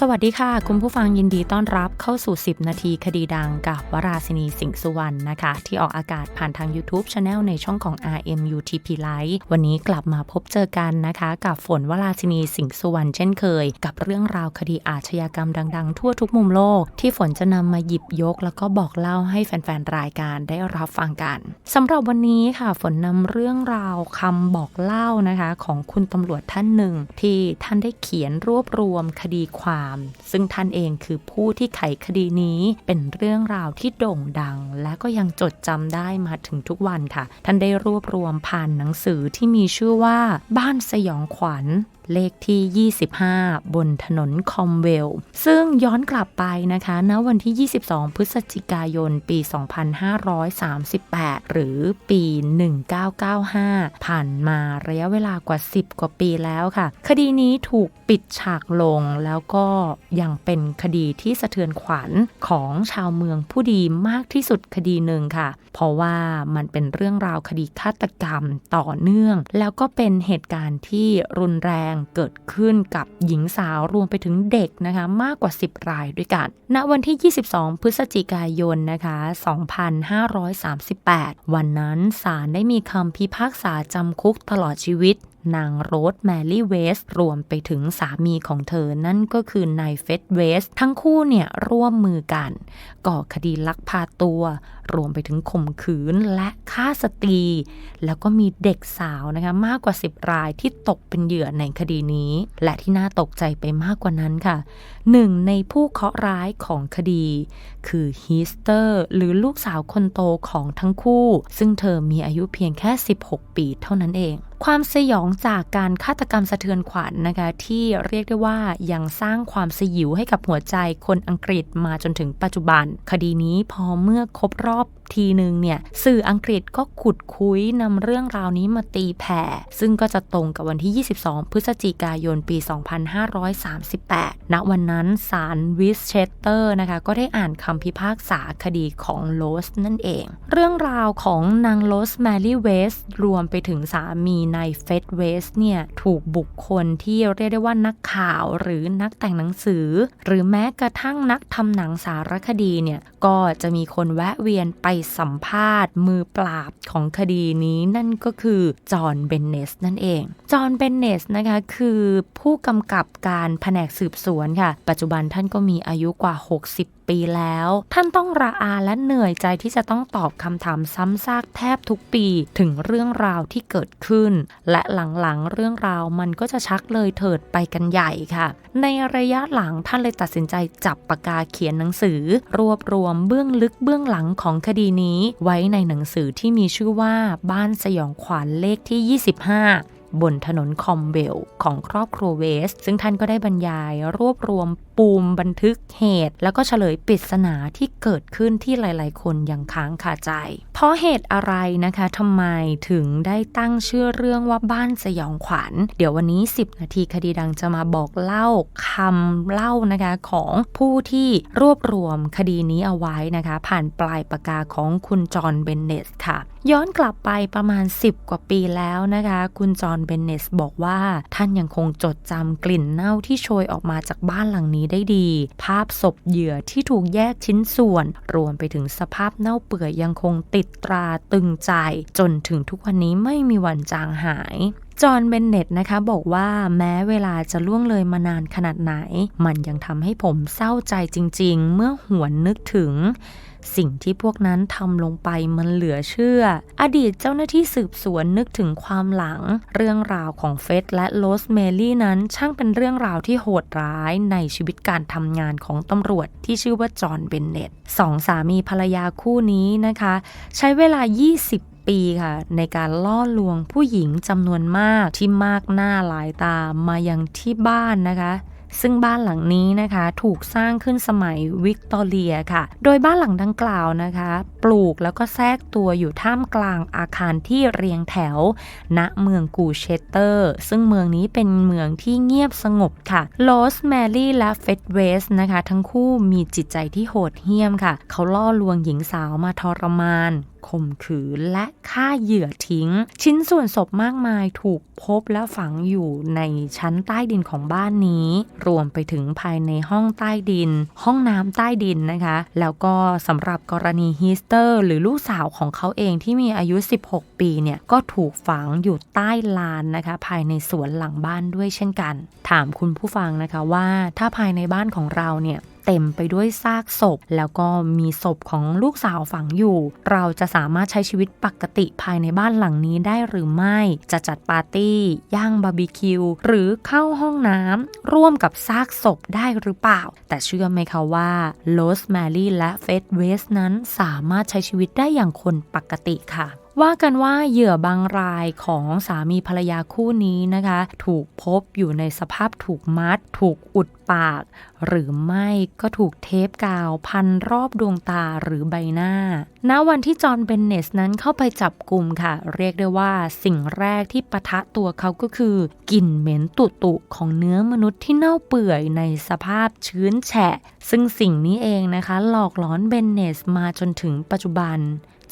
สวัสดีค่ะ คุณผู้ฟังยินดีต้อนรับเข้าสู่ 10 นาทีคดีดังกับวราศินีสิงห์สุวรรณนะคะ ที่ออกอากาศผ่านทาง YouTube Channel ในช่องของ RMUTP Live วันนี้กลับมาพบเจอกันนะคะ กับฝนวราศินีสิงห์สุวรรณเช่นเคย กับเรื่องราวคดีอาชญากรรมดัง ๆ ทั่วทุกมุมโลก ที่ฝนจะนำมาหยิบยก แล้วก็บอกเล่าให้แฟนๆรายการได้รับฟังกันสำหรับวันนี้ค่ะฝนนำเรื่องราวคำบอกเล่านะคะ ของคุณตำรวจท่านหนึ่งที่ท่านได้เขียนรวบรวมคดีความซึ่งท่านเองคือผู้ที่ไขคดีนี้เป็นเรื่องราวที่โด่งดัง และก็ยังจดจำได้มาถึงทุกวันค่ะ ท่านได้รวบรวมผ่านหนังสือที่มีชื่อว่าบ้านสยองขวัญ เลขที่ 25 บนถนนคอมเวล ซึ่งย้อนกลับไปนะคะณวันที่ 22 พฤศจิกายน ปี 2538 หรือปี 1995 ผ่านมาระยะเวลากว่า 10 กว่าปีแล้วค่ะ คดีนี้ถูกปิดฉากลงแล้วก็ยังเป็นคดีที่สะเทือนขวัญของชาวเมืองผู้ดีมากที่สุดคดีหนึ่งค่ะ เพราะว่ามันเป็นเรื่องราวคดีฆาตกรรมต่อเนื่อง แล้วก็เป็นเหตุการณ์ที่รุนแรงเกิดขึ้นกับหญิงสาวรวมไปถึงเด็กนะคะมากกว่า 10 รายด้วยกัน ณ วันที่ 22 พฤศจิกายนนะคะ 2538 วันนั้นศาลได้มีคำพิพากษาจำคุกตลอดชีวิต นางโรสแมรี่เวสรวมไปถึงสามีของเธอนั่นก็คือนายเฟดเวสทั้งคู่เนี่ยร่วมมือกัน ก่อคดีลักพาตัว รวมไปถึงข่มขืนและฆ่าสตรี แล้วก็มีเด็กสาวนะคะมากกว่า 10 รายที่ตกเป็นเหยื่อในคดีนี้ และที่น่าตกใจไปมากกว่านั้นค่ะหนึ่งในผู้เคาะร้ายของคดี คือฮีสเตอร์ หรือลูกสาวคนโตของทั้งคู่ ซึ่งเธอมีอายุเพียงแค่ 16 ปีเท่านั้นเองความสยองจากการฆาตกรรมสะเทือนขวัญนนะคะ ที่เรียกได้ว่ายังสร้างความสยิวให้กับหัวใจคนอังกฤษมาจนถึงปัจจุบัน คดีนี้พอเมื่อครบรอบทีหนึ่งเนี่ยสื่ออังกฤษก็ขุดคุยนำเรื่องราวนี้มาตีแผ่ ซึ่งก็จะตรงกับวันที่ 22 พฤศจิกายนปี 2538 ณ วันนั้นศาลวิสเชสเตอร์นะคะก็ได้อ่านคำพิพากษาคดีของโลสนั่นเอง เรื่องราวของนางโลสแมรี่เวสรวมไปถึงสามีนายเฟดเวสเนี่ยถูกบุคคลที่เรียกได้ว่านักข่าวหรือนักแต่งหนังสือ หรือแม้กระทั่งนักทำหนังสารคดีเนี่ยก็จะมีคนแวะเวียนไปสัมภาษณ์ มือปราบของคดีนี้นั่นก็คือจอห์นเบนเนสนั่นเอง จอห์นเบนเนสนะคะคือผู้กำกับการแผนกสืบสวนค่ะ ปัจจุบันท่านก็มีอายุกว่า 60 ปีแล้ว ท่านต้องระอาและเหนื่อยใจที่จะต้องตอบคำถามซ้ำซากแทบทุกปีถึงเรื่องราวที่เกิดขึ้น และหลังๆเรื่องราวมันก็จะชักเลยเถิดไปกันใหญ่ค่ะ ในระยะหลังท่านเลยตัดสินใจจับปากกาเขียนหนังสือ รวบรวมเบื้องลึกเบื้องหลังของคดีนี้ ไว้ในหนังสือที่มีชื่อว่าบ้านสยองขวัญเลขที่ 25บนถนนคอมเบลของครอบครัวเวส ซึ่งท่านก็ได้บรรยายรวบรวม ปูมบันทึกเหตุ แล้วก็เฉลยปริศนาที่เกิดขึ้นที่หลาย ๆ คนยังค้างคาใจ เพราะเหตุอะไรนะคะทำไมถึงได้ตั้งชื่อเรื่องว่าบ้านสยองขวัญ เดี๋ยววันนี้ 10 นาทีคดีดังจะมาบอกเล่าคำเล่านะคะของผู้ที่รวบรวมคดีนี้เอาไว้นะคะ ผ่านปลายปากกาของคุณจอห์นเบนเนสค่ะ ย้อนกลับไปประมาณ 10 กว่าปีแล้วนะคะ คุณจอห์นเบนเนสบอกว่าท่านยังคงจดจำกลิ่นเน่าที่โชยออกมาจากบ้านหลังนี้ได้ดี ภาพศพเหยื่อที่ถูกแยกชิ้นส่วน รวมไปถึงสภาพเน่าเปื่อยยังคงติดตราตึงใจ จนถึงทุกวันนี้ไม่มีวันจางหาย จอห์นเบนเน็ตนะคะบอกว่าแม้เวลาจะล่วงเลยมานานขนาดไหน มันยังทำให้ผมเศร้าใจจริง ๆ เมื่อหวนนึกถึงสิ่งที่พวกนั้นทำลงไปมันเหลือเชื่อ อดีตเจ้าหน้าที่สืบสวนนึกถึงความหลัง เรื่องราวของเฟสและโรสเมลี่นั้นช่างเป็นเรื่องราวที่โหดร้ายในชีวิตการทำงานของตำรวจที่ชื่อว่าจอห์นเบนเน็ตสองสามีภรรยาคู่นี้นะคะ ใช้เวลา 20 ปีค่ะ ในการล่อลวงผู้หญิงจำนวนมากที่มากหน้าหลายตามายังที่บ้านนะคะซึ่งบ้านหลังนี้นะคะถูกสร้างขึ้นสมัยวิกตอเรียค่ะ โดยบ้านหลังดังกล่าวนะคะ ปลูกแล้วก็แทรกตัวอยู่ท่ามกลางอาคารที่เรียงแถว ณเมืองกูเชสเตอร์ ซึ่งเมืองนี้เป็นเมืองที่เงียบสงบค่ะโรสแมรี่และเฟดเวสนะคะ ทั้งคู่มีจิตใจที่โหดเหี้ยมค่ะ เขาล่อลวงหญิงสาวมาทรมาน ข่มขืนและฆ่าเหยื่อทิ้ง ชิ้นส่วนศพมากมายถูกพบและฝังอยู่ในชั้นใต้ดินของบ้านนี้ รวมไปถึงภายในห้องใต้ดิน ห้องน้ำใต้ดินนะคะ แล้วก็สำหรับกรณีฮิสเตอร์ หรือลูกสาวของเขาเองที่มีอายุ 16 ปีเนี่ยก็ถูกฝังอยู่ใต้ลานนะคะ ภายในสวนหลังบ้านด้วยเช่นกัน ถามคุณผู้ฟังนะคะว่าถ้าภายในบ้านของเราเนี่ย เต็มไปด้วยซากศพ แล้วก็มีศพของลูกสาวฝังอยู่ เราจะสามารถใช้ชีวิตปกติภายในบ้านหลังนี้ได้หรือไม่ จะจัดปาร์ตี้ ย่างบาร์บีคิว หรือเข้าห้องน้ำร่วมกับซากศพได้หรือเปล่า แต่เชื่อไหมคะว่าโรสแมรี่และเฟดเวสนั้นสามารถใช้ชีวิตได้อย่างคนปกติค่ะ ว่ากันว่าเหยื่อบางรายของสามีภรรยาคู่นี้นะคะ ถูกพบอยู่ในสภาพถูกมัด ถูกอุดปาก หรือไม่ก็ถูกเทปกาวพันรอบดวงตาหรือใบหน้า ณ วันที่จอห์นเบนเนสนั้นเข้าไปจับกลุ่มค่ะ เรียกได้ว่าสิ่งแรกที่ปะทะตัวเขาก็คือกลิ่นเหม็นตุตุของเนื้อมนุษย์ที่เน่าเปื่อยในสภาพชื้นแฉะ ซึ่งสิ่งนี้เองนะคะ หลอกหลอนเบนเนสมาจนถึงปัจจุบัน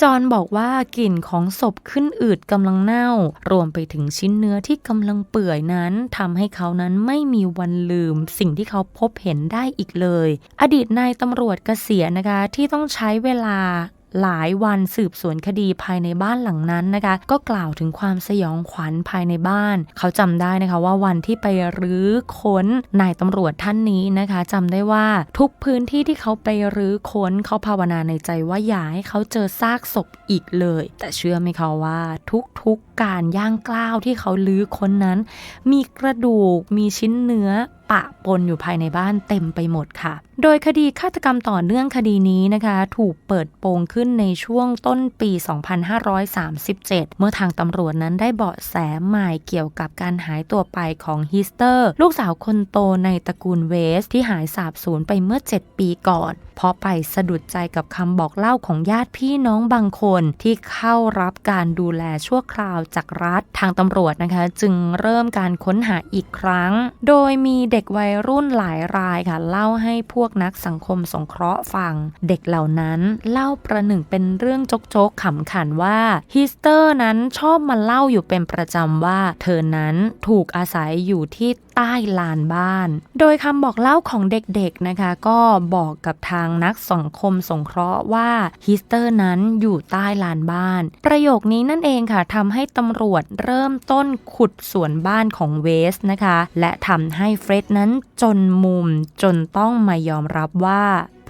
จอนบอกว่ากลิ่นของศพขึ้นอืดกำลังเน่า รวมไปถึงชิ้นเนื้อที่กำลังเปื่อยนั้นทำให้เขานั้นไม่มีวันลืม สิ่งที่เขาพบเห็นได้อีกเลย อดีตนายตำรวจเกษียณนะคะที่ต้องใช้เวลา หลายวันสืบสวนคดีภายในบ้านหลังนั้นนะคะ ก็กล่าวถึงความสยองขวัญภายในบ้าน เขาจำได้นะคะว่าวันที่ไปรื้อค้นนายตำรวจท่านนี้นะคะจำได้ว่าทุกพื้นที่ที่เขาไปรื้อค้นเขาภาวนาในใจว่าอย่าให้เขาเจอซากศพอีกเลย แต่เชื่อไหมคะว่าทุกๆการย่างกล้าวที่เขาลื้อค้นนั้น มีกระดูกมีชิ้นเนื้อปะปนอยู่ภายในบ้านเต็มไปหมดค่ะ โดยคดีฆาตกรรมต่อเนื่องคดีนี้นะคะ ถูกเปิดโปงขึ้นในช่วงต้นปี 2537 เมื่อทางตำรวจนั้นได้เบาะแสใหม่เกี่ยวกับการหายตัวไปของฮิสเตอร์ ลูกสาวคนโตในตระกูลเวส ที่หายสาบสูญไปเมื่อ 7 ปีก่อน เพราะไปสะดุดใจกับคำบอกเล่าของญาติพี่น้องบางคนที่เข้ารับการดูแลชั่วคราวจากรัฐทางตำรวจนะคะ จึงเริ่มการค้นหาอีกครั้ง โดยมีเเด็กวัยรุ่นหลายรายค่ะ เล่าให้พวกนักสังคมสงเคราะห์ฟัง เด็กเหล่านั้นเล่าประหนึ่งเป็นเรื่องโจกๆขำขันว่าฮิสเตอร์นั้นชอบมาเล่าอยู่เป็นประจำว่า เธอนั้นถูกอาศัยอยู่ที่ ใต้ลานบ้าน โดยคำบอกเล่าของเด็กๆนะคะ ก็บอกกับทางนักสังคมสงเคราะห์ว่าฮิสเตอร์นั้นอยู่ใต้ลานบ้าน ประโยคนี้นั่นเองค่ะทำให้ตำรวจเริ่มต้นขุดสวนบ้านของเวสนะคะ และทำให้เฟร็ดนั้นจนมุมจนต้องมายอมรับว่า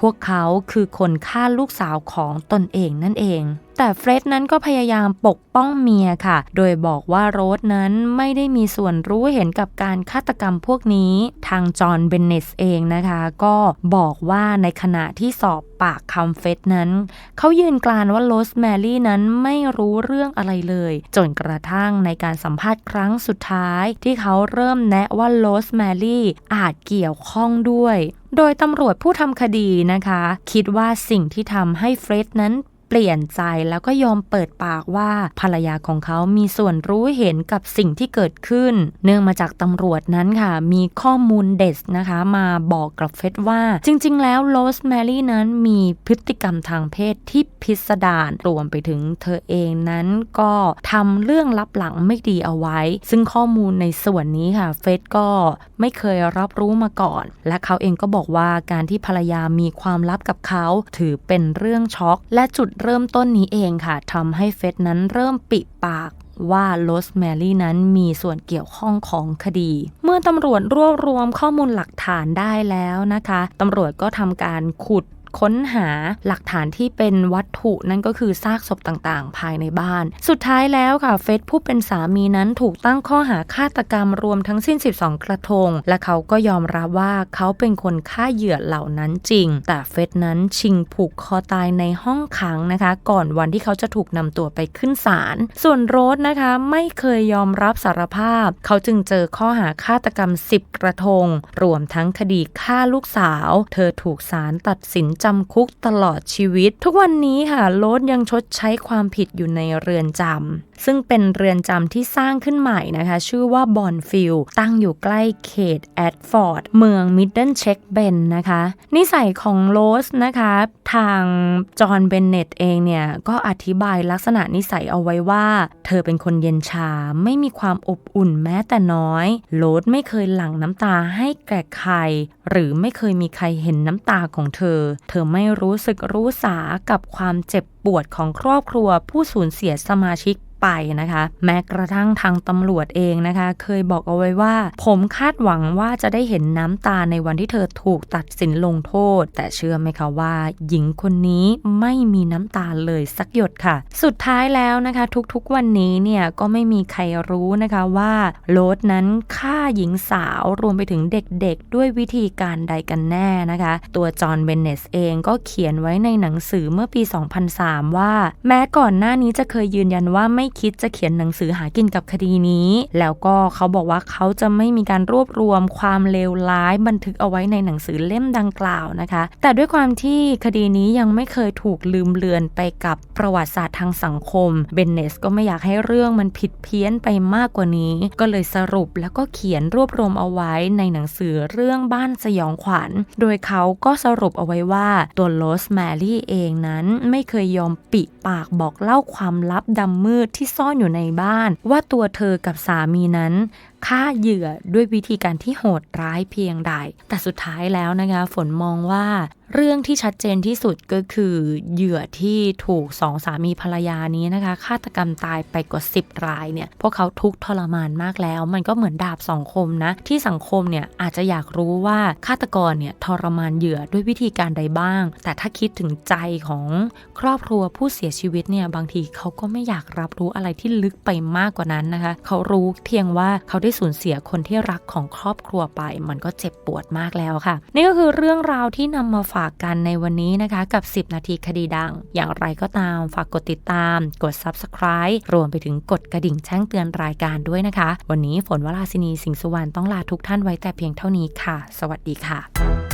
วกเขาคือคนฆ่าลูกสาวของตนเองนั่นเอง แต่เฟร็ดนั้นก็พยายามปกป้องเมียค่ะ โดยบอกว่าโรสนั้นไม่ได้มีส่วนรู้เห็นกับการฆาตกรรมพวกนี้ ทางจอห์นเบนเนสเองนะคะ ก็บอกว่าในขณะที่สอบปากคำเฟสนั้น เขายืนกลานว่าโรสแมรี่นั้นไม่รู้เรื่องอะไรเลย จนกระทั่งในการสัมภาษณ์ครั้งสุดท้าย ที่เขาเริ่มแนะว่าโรสแมรี่อาจเกี่ยวข้องด้วย โดยตำรวจผู้ทำคดีนะคะ คิดว่าสิ่งที่ทำให้เฟร็ดนั้น ลี่ยนใจแล้วก็ยอมเปิดปากว่าภรรยาของเขามีส่วนรู้เห็นกับสิ่งที่เกิดขึ้น เนื่องมาจากตำรวจนั้นค่ะ มีข้อมูลเด็ดนะคะมาบอกกับเฟสว่า จริง ๆ แล้วโรสแมรี่นั้นมีพฤติกรรมทางเพศที่พิสดารรวมไปถึงเธอเองนั้นก็ทำเรื่องลับหลังไม่ดีเอาไว้ ซึ่งข้อมูลในส่วนนี้ค่ะ เฟสก็ไม่เคยรับรู้มาก่อน และเขาเองก็บอกว่าการที่ภรรยามีความลับกับเขา ถือเป็นเรื่องช็อก และจุดเริ่มต้นนี้เองค่ะทำให้เฟสนั้นเริ่มปิปากว่าโรสแมรี่นั้นมีส่วนเกี่ยวข้องของคดี เมื่อตำรวจรวบรวมข้อมูลหลักฐานได้แล้วนะคะตำรวจก็ทำการขุด ค้นหาหลักฐานที่เป็นวัตถุนั่นก็คือซากศพต่างๆ ภายในบ้าน สุดท้ายแล้วค่ะเฟสผู้เป็นสามีนั้นถูกตั้งข้อหาฆาตกรรมรวมทั้งสิ้น 12 กระทง และเขาก็ยอมรับว่าเขาเป็นคนฆ่าเหยื่อเหล่านั้นจริง แต่เฟสนั้นชิงผูกคอตายในห้องขังนะคะ ก่อนวันที่เขาจะถูกนำตัวไปขึ้นศาลส่วนโรสนะคะไม่เคยยอมรับสารภาพ เขาจึงเจอข้อหาฆาตกรรม 10 กระทง รวมทั้งคดีฆ่าลูกสาว เธอถูกศาลตัดสินจำคุกตลอดชีวิต ทุกวันนี้ค่ะโรสยังชดใช้ความผิดอยู่ในเรือนจำซึ่งเป็นเรือนจำที่สร้างขึ้นใหม่นะคะ ชื่อว่าบอนฟิลตั้งอยู่ใกล้เขตแอดฟอร์ดเมืองมิดเดิลเช็คเบนนะคะ นิสัยของโรสนะคะ ทางจอห์นเบนเน็ตเองเนี่ยก็อธิบายลักษณะนิสัยเอาไว้ว่า เธอเป็นคนเย็นชาไม่มีความอบอุ่นแม้แต่น้อยโรสไม่เคยหลั่งน้ำตาให้แก่ใคร หรือไม่เคยมีใครเห็นน้ำตาของเธอ เธธอไม่รู้สึกรู้สากับความเจ็บปวดของครอบครัวผู้สูญเสียสมาชิก ไปนะคะ แม้กระทั่งทางตำรวจเองนะคะ เคยบอกเอาไว้ว่า ผมคาดหวังว่าจะได้เห็นน้ำตาในวันที่เธอถูกตัดสินลงโทษ แต่เชื่อไหมคะว่า หญิงคนนี้ไม่มีน้ำตาเลยสักหยดค่ะ สุดท้ายแล้วนะคะ ทุกๆวันนี้เนี่ยก็ไม่มีใครรู้นะคะว่าโรสนั้นฆ่าหญิงสาวรวมไปถึงเด็กๆ ด้วยวิธีการใดกันแน่นะคะ ตัวจอห์นเบนเนสเองก็เขียนไว้ในหนังสือเมื่อปี 2003 ว่า แม้ก่อนหน้านี้จะเคยยืนยันว่าไม่คิดจะเขียนหนังสือหากินกับคดีนี้ แล้วก็เขาบอกว่าเขาจะไม่มีการรวบรวมความเลวร้ายบันทึกเอาไว้ในหนังสือเล่มดังกล่าวนะคะ แต่ด้วยความที่คดีนี้ยังไม่เคยถูกลืมเลือนไปกับประวัติศาสตร์ทางสังคมเบนเนสก็ไม่อยากให้เรื่องมันผิดเพี้ยนไปมากกว่านี้ ก็เลยสรุปแล้วก็เขียนรวบรวมเอาไว้ในหนังสือเรื่องบ้านสยองขวัญ โดยเขาก็สรุปเอาไว้ว่าตัวโรสแมรี่เองนั้นไม่เคยยอมปิปากบอกเล่าความลับดำมืดที่ซ่อนอยู่ในบ้าน ว่าตัวเธอกับสามีนั้น ฆ่าเหยื่อด้วยวิธีการที่โหดร้ายเพียงใด แต่สุดท้ายแล้วนะคะ ฝนมองว่าเรื่องที่ชัดเจนที่สุดก็คือเหยื่อที่ถูกสองสามีภรรยานี้นะคะฆาตกรรมตายไปกว่า 10 รายเนี่ยพวกเขาทุกทรมานมากแล้ว มันก็เหมือนดาบสองคมนะ ที่สังคมเนี่ยอาจจะอยากรู้ว่าฆาตกรเนี่ยทรมานเหยื่อด้วยวิธีการใดบ้าง แต่ถ้าคิดถึงใจของครอบครัวผู้เสียชีวิตเนี่ยบางทีเขาก็ไม่อยากรับรู้อะไรที่ลึกไปมากกว่านั้นนะคะ เขารู้เพียงว่าเขาได้สูญเสียคนที่รักของครอบครัวไป มันก็เจ็บปวดมากแล้วค่ะ นี่ก็คือเรื่องราวที่นำมาฝากกันในวันนี้นะคะ กับ 10 นาทีคดีดัง อย่างไรก็ตามฝากกดติดตาม กด subscribe รวมไปถึงกดกระดิ่งแจ้งเตือนรายการด้วยนะคะ วันนี้ฝนวราศินีสิงห์สุวรรณต้องลาทุกท่านไว้แต่เพียงเท่านี้ค่ะ สวัสดีค่ะ